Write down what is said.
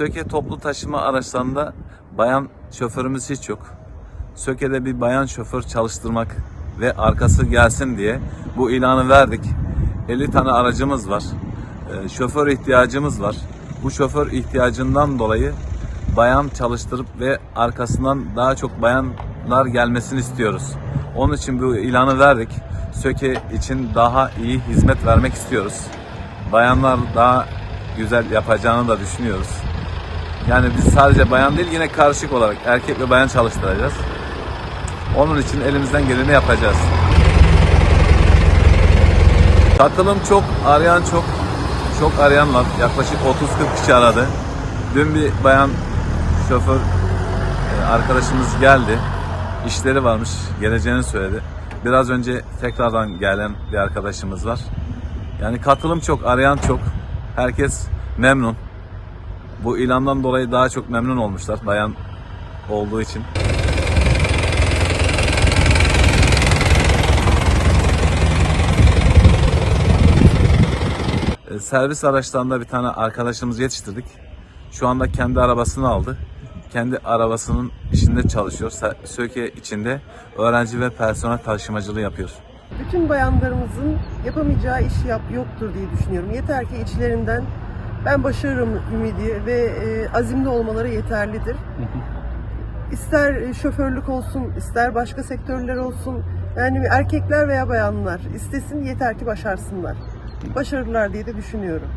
Söke toplu taşıma araçlarında bayan şoförümüz hiç yok. Söke'de bir bayan şoför çalıştırmak ve arkası gelsin diye bu ilanı verdik. 50 tane aracımız var. Ee, şoför ihtiyacımız var. Bu şoför ihtiyacından dolayı bayan çalıştırıp ve arkasından daha çok bayanlar gelmesini istiyoruz. Onun için bu ilanı verdik. Söke için daha iyi hizmet vermek istiyoruz. Bayanlar daha güzel yapacağını da düşünüyoruz. Yani biz sadece bayan değil yine karışık olarak erkek ve bayan çalıştıracağız. Onun için elimizden geleni yapacağız. Katılım çok, arayan çok, çok arayan var. Yaklaşık 30-40 kişi aradı. Dün bir bayan şoför e, arkadaşımız geldi. İşleri varmış, geleceğini söyledi. Biraz önce tekrardan gelen bir arkadaşımız var. Yani katılım çok, arayan çok. Herkes memnun. Bu ilandan dolayı daha çok memnun olmuşlar bayan olduğu için. E, Servis araçlarında bir tane arkadaşımızı yetiştirdik. Şu anda kendi arabasını aldı. Kendi arabasının içinde çalışıyor. Söke içinde öğrenci ve personel taşımacılığı yapıyor. Bütün bayanlarımızın yapamayacağı iş yap yoktur diye düşünüyorum. Yeter ki içlerinden ben başarırım ümidi ve e, azimli olmaları yeterlidir. İster e, şoförlük olsun, ister başka sektörler olsun. Yani erkekler veya bayanlar istesin yeter ki başarsınlar. Başarırlar diye de düşünüyorum.